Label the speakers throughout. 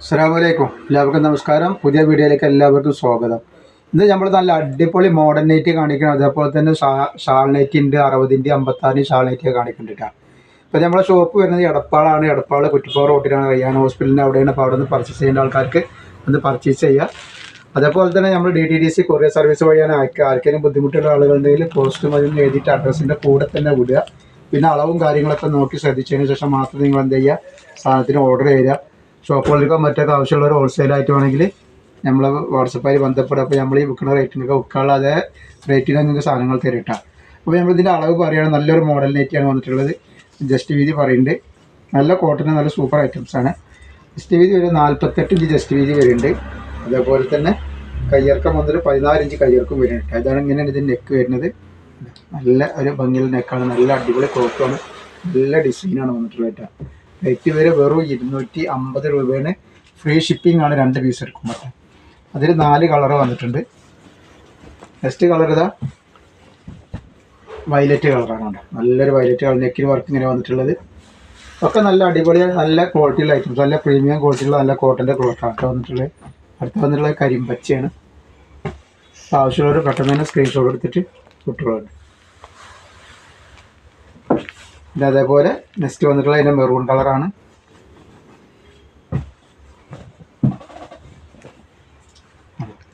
Speaker 1: അസ്സാമലൈക്കും എല്ലാവർക്കും നമസ്കാരം. പുതിയ വീഡിയോയിലേക്ക് എല്ലാവർക്കും സ്വാഗതം. ഇന്ന് നമ്മൾ നല്ല അടിപൊളി മോഡേൺ നൈറ്റ് കാണിക്കണം. അതേപോലെ തന്നെ ഷാൾ നൈറ്റ് ഉണ്ട് അറുപതിന്റെ അമ്പത്താറ് ഷാൾ നൈറ്റ് കാണിക്കുന്നുണ്ട് അപ്പോൾ നമ്മളെ ഷോപ്പ് വരുന്നത് എടപ്പാളാണ്. എടപ്പാൾ കുറ്റിപ്പാറ റോട്ടിലാണ് റയ്യാൻ ഹോസ്പിറ്റലിന്റെ അവിടെയാണ് അപ്പോൾ അവിടെ നിന്ന് പർച്ചേസ് ചെയ്യേണ്ട ആൾക്കാർക്ക് ഒന്ന് പർച്ചേസ് ചെയ്യുക അതേപോലെ തന്നെ നമ്മൾ D T D C courier service വഴിയാണ് അയക്കുക ആർക്കെങ്കിലും ബുദ്ധിമുട്ടുള്ള ആളുകളുണ്ടെങ്കിൽ പോസ്റ്റ് മരുന്ന് എഴുതിയിട്ട് അഡ്രസ്സിന്റെ കൂടെ തന്നെ വിടുക. പിന്നെ അളവും കാര്യങ്ങളൊക്കെ നോക്കി ശ്രദ്ധിച്ചതിന് ശേഷം മാത്രം നിങ്ങൾ എന്ത് ചെയ്യുക? സാധനത്തിന് ഓർഡർ ചെയ്യുക. ഷോപ്പുകൾക്കോ മറ്റൊക്കെ ആവശ്യമുള്ളവർ ഹോൾസെയിലായിട്ട് വേണമെങ്കിൽ നമ്മൾ വാട്സപ്പായി ബന്ധപ്പെടുക. അപ്പോൾ നമ്മൾ ഈ വിൽക്കുന്ന റേറ്റിനൊക്കെ വിൽക്കാനുള്ള അതേ റേറ്റിന് നിങ്ങൾക്ക് സാധനങ്ങൾ തരട്ടാ അപ്പോൾ നമ്മളിതിന്റെ അളവ് പറയുകയാണ്. നല്ലൊരു മോഡൽ നെറ്റിയാണ് വന്നിട്ടുള്ളത്. ജസ്റ്റ് വീതി പറയുന്നുണ്ട്. നല്ല കോട്ടൺ നല്ല സൂപ്പർ ഐറ്റംസ് ആണ്. ജസ്റ്റ് വീതി ഒരു നാൽപ്പത്തെട്ട് ഇഞ്ച് ജസ്റ്റ് വീതി വരുന്നുണ്ട്. അതേപോലെ തന്നെ കയ്യിറക്കം വന്നിട്ട് പതിനാല് ഇഞ്ച് കയ്യിറക്കം വരുന്നുണ്ട് അതാണ് ഇങ്ങനെയാണ് ഇതിന്റെ നെക്ക് വരുന്നത്. നല്ല ഒരു ഭംഗിയുള്ള നെക്കാണ് നല്ല അടിപൊളി ക്ലോത്താണ് നല്ല ഡിസൈനാണ് വന്നിട്ടുള്ളത് കേട്ടോ റേറ്റ് വരെ വെറും ഇരുന്നൂറ്റി അമ്പത് രൂപയാണ് ഫ്രീ ഷിപ്പിംഗ് ആണ് രണ്ട് പീസ് എടുക്കുമ്പോൾ അതിൽ നാല് കളർ വന്നിട്ടുണ്ട്. നെക്സ്റ്റ് കളർ ഇതാ. വയലറ്റ് കളറാണ് കേട്ടോ നല്ലൊരു വയലറ്റ് കളർ നെക്കിന് വർക്ക് ഇങ്ങനെ വന്നിട്ടുള്ളത്. ഒക്കെ നല്ല അടിപൊളി നല്ല ക്വാളിറ്റിയുള്ള ഐറ്റംസ് നല്ല പ്രീമിയം ക്വാളിറ്റിയുള്ള നല്ല കോട്ടന്റെ ക്ലോത്താണ് വന്നിട്ടുള്ളത്. അടുത്ത് വന്നിട്ടുള്ളത് കരിമ്പച്ചയാണ്. ആവശ്യമുള്ളവർ പെട്ടെന്ന് തന്നെ സ്ക്രീൻഷോട്ട് എടുത്തിട്ട് കുട്ടികളുണ്ട് പിന്നെ അതേപോലെ നെക്സ്റ്റ് വന്നിട്ടുള്ള അതിന്റെ മെറൂൺ കളറാണ്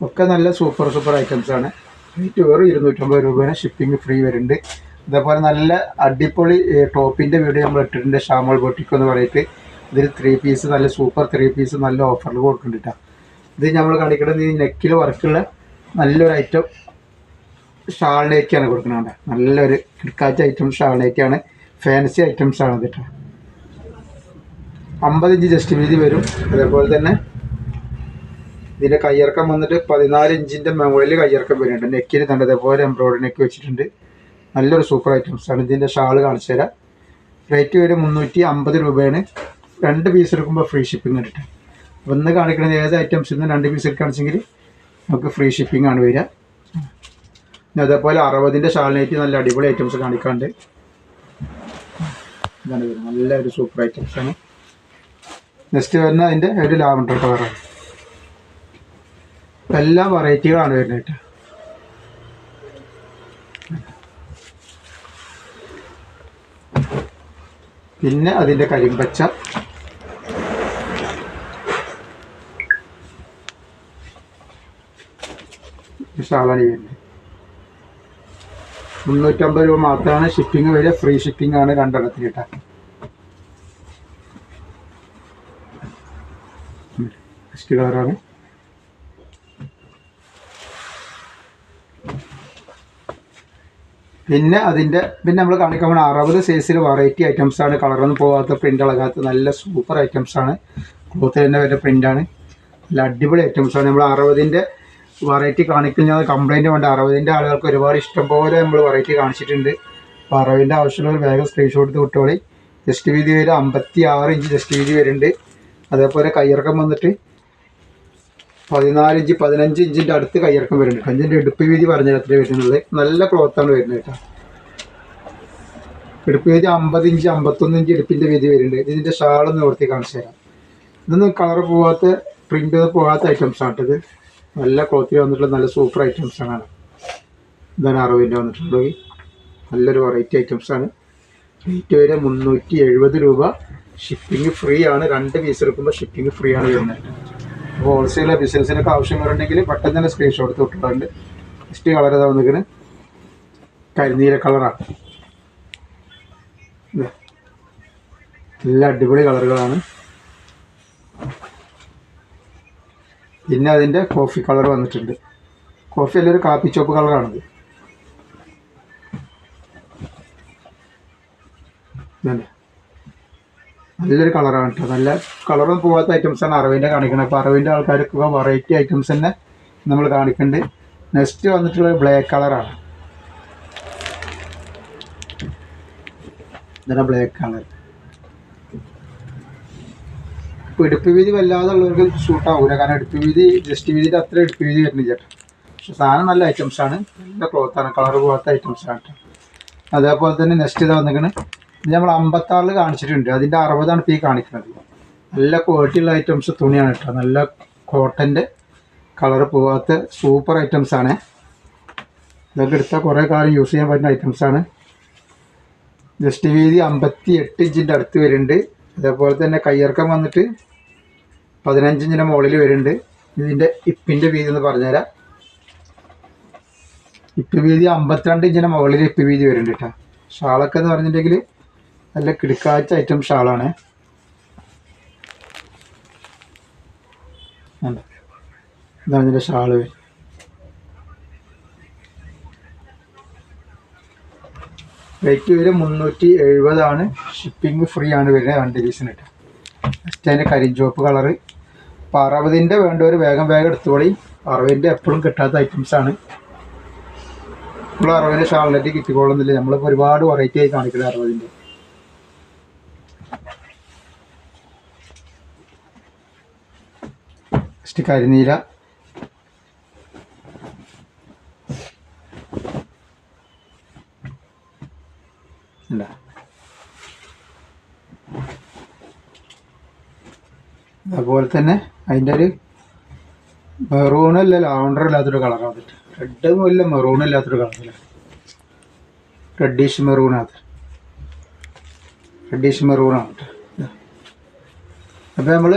Speaker 1: ഒക്കെ നല്ല സൂപ്പർ സൂപ്പർ ഐറ്റംസ് ആണ്. റേറ്റ് വെറും ഇരുന്നൂറ്റമ്പത് രൂപയാണ് ഷിപ്പിംഗ് ഫ്രീ വരുന്നുണ്ട്. അതേപോലെ നല്ല അടിപൊളി ടോപ്പിന്റെ വീഡിയോ നമ്മൾ ഇട്ടിട്ടുണ്ട് ഷാമോൾ ബൊട്ടിക്ക് എന്ന് പറഞ്ഞിട്ട്. ഇതിൽ ത്രീ പീസ് നല്ല സൂപ്പർ ത്രീ പീസ് നല്ല ഓഫറിൽ കൊടുക്കുന്നുണ്ട്. ഇത് നമ്മൾ കാണിക്കുന്നത് ഈ നെക്കിൽ വർക്കുള്ള നല്ലൊരു ഐറ്റം നൈറ്റിയാണ് കൊടുക്കുന്നത് നല്ലൊരു കിടക്കാച്ച ഐറ്റം നൈറ്റിയാണ് ഫാൻസി ഐറ്റംസ് ആണ് കേട്ടോ അമ്പത് ഇഞ്ച് ജസ്റ്റ് വീതി വരും. അതേപോലെ തന്നെ ഇതിന്റെ കയ്യിറക്കം വന്നിട്ട് പതിനാല് ഇഞ്ചിന്റെ മുകളിൽ കയ്യിറക്കം വരുന്നുണ്ട്. നെക്കിന് തന്നെ അതേപോലെ എംബ്രോയിഡറി നെക്ക് വെച്ചിട്ടുണ്ട്. നല്ലൊരു സൂപ്പർ ഐറ്റംസ് ആണ്. ഇതിന്റെ ഷാൾ കാണിച്ചു തരാം. റേറ്റ് വരും മുന്നൂറ്റി അമ്പത് രൂപയാണ്. രണ്ട് പീസ് എടുക്കുമ്പോൾ ഫ്രീ ഷിപ്പിംഗ് കിട്ടും അപ്പോൾ ഇന്ന് കാണിക്കുന്നത് ഏത് ഐറ്റംസ് ഇന്ന് രണ്ട് പീസ് എടുക്കുകയാണെന്നുവെച്ചെങ്കിൽ നമുക്ക് ഫ്രീ ഷിപ്പിംഗ് ആണ് വരിക. അതേപോലെ അറുപതിന്റെ ഷാൾ നൈറ്റ് നല്ല അടിപൊളി ഐറ്റംസ് കാണിക്കാണ്ട്. ഇതാണ് വരുന്നത്. നല്ല ഒരു സൂപ്പർ ഐറ്റംസ് ആണ്. നെക്സ്റ്റ് വരുന്ന അതിന്റെ ഒരു ലാവണ്ടർ കളറാണ് എല്ലാ വെറൈറ്റികളാണ് വരുന്നത് പിന്നെ അതിന്റെ കരിമ്പച്ച. ഷാളാണ് വരുന്നത്. മുന്നൂറ്റമ്പത് രൂപ മാത്രമാണ് ഷിപ്പിംഗ് വരിക. ഫ്രീ ഷിപ്പിംഗ് ആണ് രണ്ടെണ്ണത്തിന് കേട്ടോ കളറാണ് പിന്നെ അതിന്റെ പിന്നെ നമ്മൾ കാണിക്കാൻ അറുപത് സൈസിൽ വെറൈറ്റി ഐറ്റംസ് ആണ്. കളറൊന്നും പോകാത്ത പ്രിന്റ് ഇളകാത്ത നല്ല സൂപ്പർ ഐറ്റംസ് ആണ്. ക്ലോത്ത് തന്നെ വരുന്ന പ്രിന്റാണ് നല്ല അടിപൊളി ഐറ്റംസ് ആണ്. നമ്മൾ അറുപതിന്റെ വെറൈറ്റി കാണിക്കുന്ന കംപ്ലൈന്റ് വേണ്ട. അറുപതിന്റെ ആളുകൾക്ക് ഒരുപാട് ഇഷ്ടം പോലെ നമ്മൾ വെറൈറ്റി കാണിച്ചിട്ടുണ്ട്. അപ്പോൾ ആവശ്യമുള്ള ആവശ്യമുള്ളവർ വേഗം സ്ക്രീൻഷോട്ട് എടുത്ത് വിട്ടോളി. ജസ്റ്റ് വീതി വരും അമ്പത്തി ആറ് ഇഞ്ച് ജസ്റ്റ് വീതി വരുന്നുണ്ട്. അതേപോലെ കയ്യിറക്കം വന്നിട്ട് പതിനാല് ഇഞ്ച് പതിനഞ്ച് ഇഞ്ചിന്റെ അടുത്ത് കയ്യിറക്കം വരുന്നുണ്ട്. അഞ്ചിന്റെ ഇടുപ്പ് വീതി പറഞ്ഞാൽ എത്ര വരുന്നുള്ളത് നല്ല ക്ലോത്താണ് വരുന്നത് കേട്ടോ. ഇടുപ്പ് വീതി അമ്പത് ഇഞ്ച് അമ്പത്തൊന്ന് ഇഞ്ച് ഇടുപ്പിന്റെ വീതി വരുന്നുണ്ട്. ഇതിന്റെ ഷാളൊന്ന് നിവർത്തി കാണിച്ചു തരാം. ഇതൊന്നും കളർ പോകാത്ത പ്രിന്റ് പോകാത്ത ഐറ്റംസ് ആണ് ഇത്. നല്ല ക്ലോത്തിൽ വന്നിട്ടുള്ള നല്ല സൂപ്പർ ഐറ്റംസ് ആണ്. ഇതാണ് അറുപതിന്റെ വന്നിട്ടുള്ളത്. നല്ലൊരു വെറൈറ്റി ഐറ്റംസ് ആണ്. റേറ്റ് വരെ മുന്നൂറ്റി എഴുപത് രൂപ. ഷിപ്പിംഗ് ഫ്രീ ആണ്. രണ്ട് പീസ് എടുക്കുമ്പോൾ ഷിപ്പിംഗ് ഫ്രീ ആണ് വരുന്നത്. അപ്പോൾ ഹോൾസെയിൽ ബിസിനസ്സിനൊക്കെ ആവശ്യങ്ങളുണ്ടെങ്കിൽ പെട്ടെന്ന് തന്നെ സ്ക്രീൻഷോട്ട് തൊട്ടിട്ടുണ്ട് ഫസ്റ്റ് കളർ ഇതാ വന്നിരിക്കുന്നത് കരിനീല കളറാണ്. നല്ല അടിപൊളി കളറുകളാണ് പിന്നെ അതിന്റെ കോഫി കളർ വന്നിട്ടുണ്ട്. കോഫി അല്ലൊരു കാപ്പി ചോപ്പ് കളറാണിത് നല്ലൊരു കളറാണ് കേട്ടോ നല്ല കളറും പോകാത്ത ഐറ്റംസ് ആണ്. അറവിന്റെ കാണിക്കുന്നത് അപ്പോൾ അറവിന്റെ ആൾക്കാർക്ക് വെറൈറ്റി ഐറ്റംസ് തന്നെ നമ്മൾ കാണിക്കുന്നുണ്ട് നെക്സ്റ്റ് വന്നിട്ടുള്ള ബ്ലാക്ക് കളറാണ് ഇതാണ് ബ്ലാക്ക് കളർ ഇപ്പോൾ വീതി വല്ലാതെ ഉള്ളവർക്ക് ഷൂട്ട് ആവില്ല കാരണം ഇടുപ്പ് വീതി ജസ്റ്റ് വീതിന്റെ അത്ര ഇടുപ്പ് വീതി വരുന്നില്ല പക്ഷെ സാധനം നല്ല ഐറ്റംസ് ആണ്. നല്ല ക്ലോത്താണ് കളർ പോകാത്ത ഐറ്റംസ് ആണ് അതേപോലെ തന്നെ നെക്സ്റ്റ് ഇതാ വന്നിരിക്കുന്നത് ഇത് നമ്മൾ അമ്പത്താറിൽ കാണിച്ചിട്ടുണ്ട്. അതിന്റെ അറുപതാണ് ഇപ്പോൾ ഈ കാണിക്കുന്നത് നല്ല ക്വാളിറ്റി ഉള്ള ഐറ്റംസ് തുണിയാണ് കേട്ടോ നല്ല കോട്ടന്റെ കളർ പോവാത്ത സൂപ്പർ ഐറ്റംസ് ആണ്. ഇതൊക്കെ എടുത്താൽ കുറേ കാലം യൂസ് ചെയ്യാൻ പറ്റുന്ന ഐറ്റംസ് ആണ്. ജസ്റ്റ് വീതി അമ്പത്തി എട്ട് ഇഞ്ചിന്റെ അടുത്ത് വരുന്നുണ്ട്. അതേപോലെ തന്നെ കയ്യിറക്കം വന്നിട്ട് പതിനഞ്ചിഞ്ചിന്റെ മുകളിൽ വരുന്നുണ്ട്. ഇതിന്റെ ഇപ്പിന്റെ വീതി എന്ന് പറഞ്ഞുതരാം. ഇപ്പ് വീതി അമ്പത്തിരണ്ട് ഇഞ്ചിന്റെ മുകളിൽ ഇപ്പ് വീതി വരുന്നുണ്ട് കേട്ടോ ഷാളൊക്കെ എന്ന് പറഞ്ഞിട്ടുണ്ടെങ്കിൽ നല്ല കിടുക്കാച്ച ഐറ്റം ഷാളാണ്? ഇതാണ് ഇതിന്റെ ഷാൾ. വെയിറ്റ് വരും മുന്നൂറ്റി എഴുപതാണ്. ഷിപ്പിംഗ് ഫ്രീ ആണ് വരുന്നത് രണ്ട് പീസിനിട്ട് ഫസ്റ്റ് അതിന്റെ കരിഞ്ചുവപ്പ് കളറ് അപ്പോൾ അറുപതിന്റെ വേണ്ടവർ വേഗം വേഗം എടുത്തോളി. അറുപതിന്റെ എപ്പോഴും കിട്ടാത്ത ഐറ്റംസ് ആണ്. ഇപ്പോൾ അറുപതിന്റെ ഷാളിലേക്ക് കിട്ടിക്കോളുന്നില്ല. നമ്മളിപ്പോൾ ഒരുപാട് വെറൈറ്റി ആയി കാണിക്കുന്നത് അറുപതിന്റെ ഫസ്റ്റ് കരിനീല. ഇല്ല അതുപോലെ തന്നെ അതിന്റെ ഒരു മെറൂണല്ല ലാവണ്ടർ ഇല്ലാത്തൊരു കളറാണ് അത് റെഡ് ഇല്ല മെറൂൺ ഇല്ലാത്തൊരു കളറില്ല റെഡിഷ് മെറൂണാണ് റെഡിഷ് മെറൂണാണ് അപ്പോൾ നമ്മൾ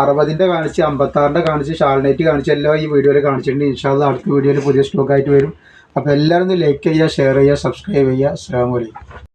Speaker 1: അറുപതിന്റെ കാണിച്ച് അമ്പത്താറിന്റെ കാണിച്ച് ഷാൾനൈറ്റ് കാണിച്ച് എല്ലാം ഈ വീഡിയോയിൽ കാണിച്ചിട്ടുണ്ട്. ഇൻഷാല്ല അടുത്ത വീഡിയോയിൽ പുതിയ സ്റ്റോക്കായിട്ട് വരും. അപ്പോൾ എല്ലാവരും ലൈക്ക് ചെയ്യുക ഷെയർ ചെയ്യുക സബ്സ്ക്രൈബ് ചെയ്യുക. അസ്സാം വലൈക്കും